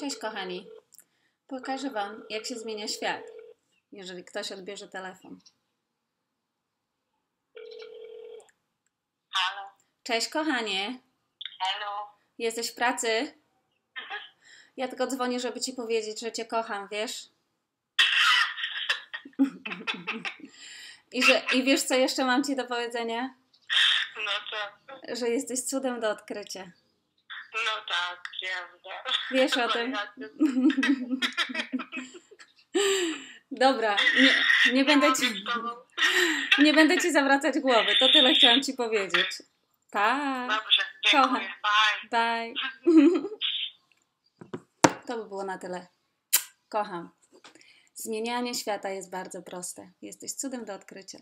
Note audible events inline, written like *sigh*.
Cześć kochani. Pokażę Wam, jak się zmienia świat, jeżeli ktoś odbierze telefon. Halo, Cześć kochanie. hello. Jesteś w pracy? Ja tylko dzwonię, żeby Ci powiedzieć, że Cię kocham, wiesz? I, że, I wiesz, co jeszcze mam Ci do powiedzenia? No to, Że jesteś cudem do odkrycia. No tak, prawda. Wiesz o *laughs* tym? *laughs* Dobra, nie, nie, będę ci, *laughs* nie będę Ci zawracać głowy. To tyle chciałam Ci powiedzieć. Pa! Dobrze, Kocham. Bye. Bye. To by było na tyle. Kocham. Zmienianie świata jest bardzo proste. Jesteś cudem do odkrycia.